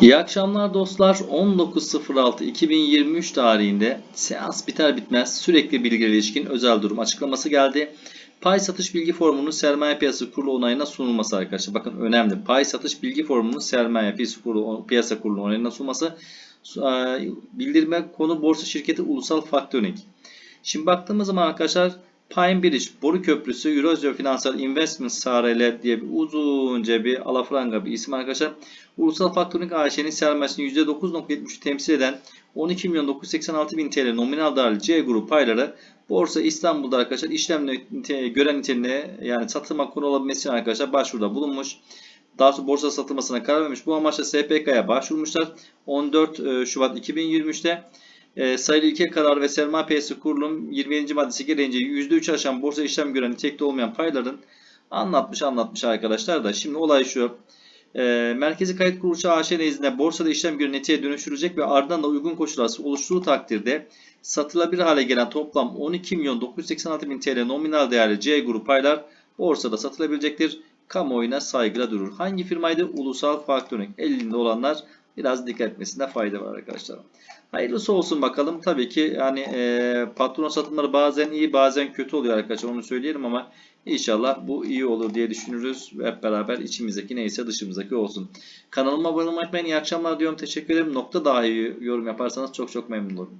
İyi akşamlar dostlar. 19.06.2023 tarihinde seans biter bitmez sürekli bilgiler ilişkin özel durum açıklaması geldi. Pay satış bilgi formunun sermaye piyasası kurulu onayına sunulması arkadaşlar. Bakın önemli. Pay satış bilgi formunun sermaye piyasası kurulu, piyasa kurulu onayına sunulması. E, Bildirme konu borsa şirketi ulusal faktörink. Şimdi baktığımız zaman arkadaşlar Pine Bridge Boru Köprüsü Eurozone Financial Investment SRL diye bir uzunca bir alafranga bir isim arkadaşlar. Ulusal Faktörlük AŞ'nin sermayesini %9.73 temsil eden 12 milyon 986 bin TL nominal değerli C grubu payları Borsa İstanbul'da arkadaşlar işlem gören niteliğine yani satılma konu olabilmesi arkadaşlar başvuruda bulunmuş. Daha sonra borsa satılmasına karar vermiş. Bu amaçla SPK'ya başvurmuşlar. 14 e, Şubat 2023'te e, sayılı ilke kararı ve sermaye piyasası kurulum 27. maddesi gereğince %3 aşan borsa işlem gören nitelikte olmayan payların anlatmış anlatmış arkadaşlar da şimdi olay şu. E, Merkezi Kayıt Kuruluşu AŞ nezdinde borsada işlem gören niteliğe dönüştürecek ve ardından da uygun koşullar oluştuğu takdirde satılabilir hale gelen toplam 12 milyon 986 bin TL nominal değerli C grubu paylar borsada satılabilecektir. Kamuoyuna saygıyla durur. Hangi firmaydı? Ulusal Faktörlük. Elinde olanlar biraz dikkat etmesinde fayda var arkadaşlar. Hayırlısı olsun bakalım. Tabii ki yani e, patron satımları bazen iyi bazen kötü oluyor arkadaşlar onu söyleyelim ama inşallah bu iyi olur diye düşünürüz. Hep beraber içimizdeki neyse dışımızdaki olsun. Kanalıma abone olmayı unutmayın. İyi akşamlar diyorum. Teşekkür ederim. Nokta dahi yorum yaparsanız çok çok memnun olurum.